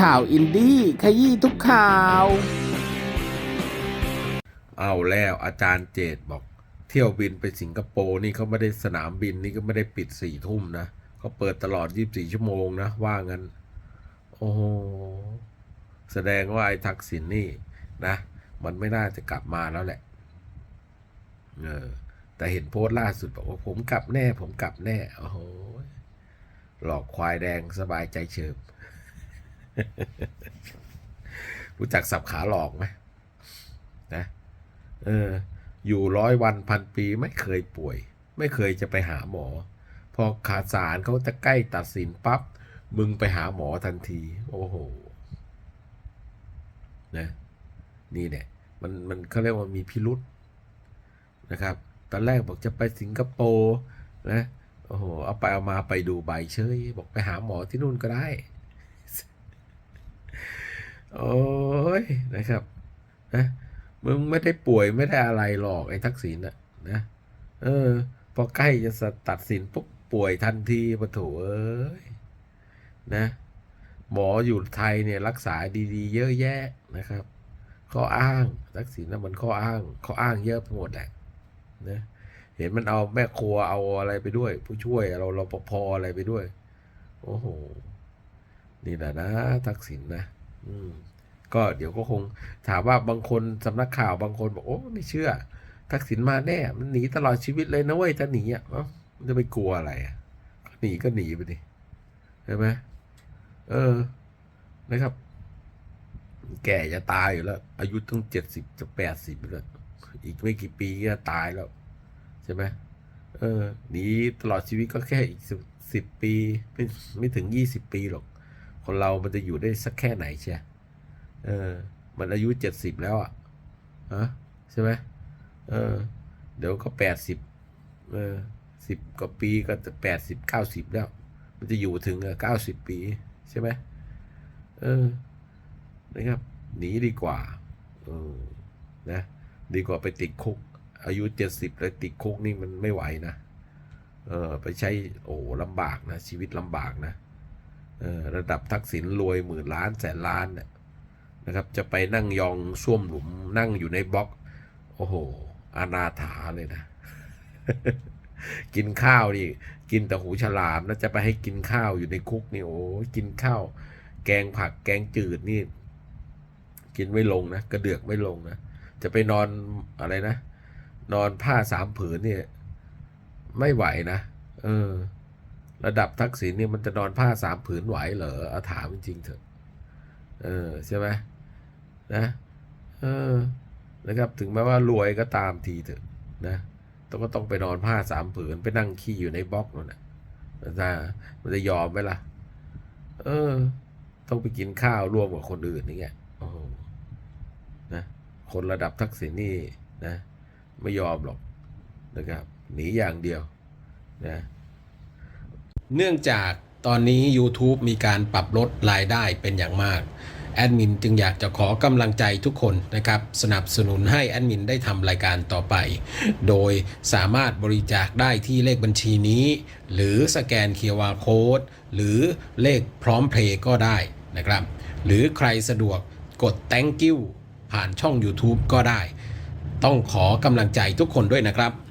ข่าวอินดี้ขยี้ทุกข่าว เอาแล้วอาจารย์เจตบอก เที่ยวบินไปสิงคโปร์นี่เขาไม่ได้สนามบินนี่ก็ไม่ได้ปิดสี่ทุ่มนะเขาเปิดตลอด24ชั่วโมงนะ ว่างั้น โอ้โหแสดงว่าไอ้ทักษิณนี่นะ มันไม่น่าจะกลับมาแล้วแหละเออแต่เห็นโพสต์ล่าสุดบอกว่าผมกลับแน่ ผมกลับแน่ โอ้โหหลอกควายแดงสบายใจเฉิบ รู้จักสับขาหลอกไหมนะเออ อยู่ร้อยวันพันปีไม่เคยป่วย ไม่เคยจะไปหาหมอ พอขาดสารเขาจะใกล้ตัดสินปั๊บมึงไปหาหมอทันที โอ้โหนะนี่เนี่ยมันมันเขาเรียกว่ามีพิรุษนะครับ ตอนแรกบอกจะไปสิงคโปร์นะโอ้โหเอาไปเอามาไปดูใบเชยบอกไปหาหมอที่นู่นก็ได้ โอ้ยนะครับนะมึงไม่ได้ป่วยไม่ได้อะไรหรอกไอ้ทักษิณอะนะเออ พอใกล้จะตัดสินปุ๊บป่วยทันทีปะโถเอ้ยนะ หมออยู่ไทยเนี่ยรักษาดีๆ เยอะแยะนะครับ ข้ออ้างทักษิณนะมันข้ออ้าง ข้ออ้างเยอะไปหมดแหละนะเห็นมันเอาแม่ครัวเอาอะไรไปด้วย ผู้ช่วยเราเราปภอะไรไปด้วย โอ้โห นี่แหละนะทักษิณนะ อืมก็เดี๋ยวก็คงถามว่าบางคนสำนักข่าวบางคนบอกโอ้ไม่เชื่อ ทักษิณมาแน่ มันหนีตลอดชีวิตเลยนะเว้ยจะหนีอะมันจะไปกลัวอะไรอะหนีก็หนีไปดิใช่ไหมเออนะครับ แก่จะตายอยู่แล้ว อายุตั้งเจ็ดสิบจะแปดสิบแล้ว อีกไม่กี่ปีก็ตายแล้ว ใช่ไหมเออหนีตลอดชีวิตก็แค่อีกสิบสิบปีไม่ไม่ถึงยี่สิบปีหรอก คนเรามันจะอยู่ได้สักแค่ไหนเชียเออ มันอายุเจ็ดสิบแล้วอะฮะใช่ไหมเออ เดี๋ยวก็แปดสิบเออสิบกว่าปีก็จะแปดสิบเก้าสิบแล้ว มันจะอยู่ถึงเก้าสิบปีใช่ไหมเออ นะครับ หนีดีกว่า เออ นะ ดีกว่าไปติดคุก อายุเจ็ดสิบแล้วติดคุกนี่มันไม่ไหวนะ เออ ไปใช้ โอ้ลำบากนะ ชีวิตลำบากนะ ระดับทักษิณรวยหมื่นล้านแสนล้านเนี่ยนะครับจะไปนั่งยองส้วมหลุมนั่งอยู่ในบล็อก โอ้โหอนาถาเลยนะ กินข้าวนี่กินแต่หูฉลามแล้วจะไปให้กินข้าวอยู่ในคุกนี่โอ้กินข้าว แกงผักแกงจืดนี่ กินไม่ลงนะกระเดือกไม่ลงนะจะไปนอนอะไรนะ นอนผ้าสามผืนเนี่ย ไม่ไหวนะเออ ระดับทักษิณเนี่ยมันจะนอนผ้าสามผืนไหวเหรออาถามจริงๆเถอะ เออใช่ไหมนะ เออ นะครับ ถึงแม้ว่ารวยก็ตามทีเถอะนะต้องก็ต้องไปนอนผ้าสามผืนไปนั่งขี้อยู่ในบล็อกนั่นแหละนะมันจะยอมไหมล่ะ เออ ต้องไปกินข้าวร่วมกับคนอื่นนี่ไงโอ้โหนะ คนระดับทักษิณนี่นะ ไม่ยอมหรอกนะครับ หนีอย่างเดียวนะ เนื่องจากตอนนี้ YouTube มีการปรับลดรายได้เป็นอย่างมาก แอดมินจึงอยากจะขอกำลังใจทุกคนนะครับ สนับสนุนให้แอดมินได้ทำรายการต่อไป โดยสามารถบริจาคได้ที่เลขบัญชีนี้ หรือสแกน QR Code หรือเลขพร้อมเพลย์ก็ได้นะครับ หรือใครสะดวกกด thank you ผ่านช่อง YouTube ก็ได้ ต้องขอกำลังใจทุกคนด้วยนะครับ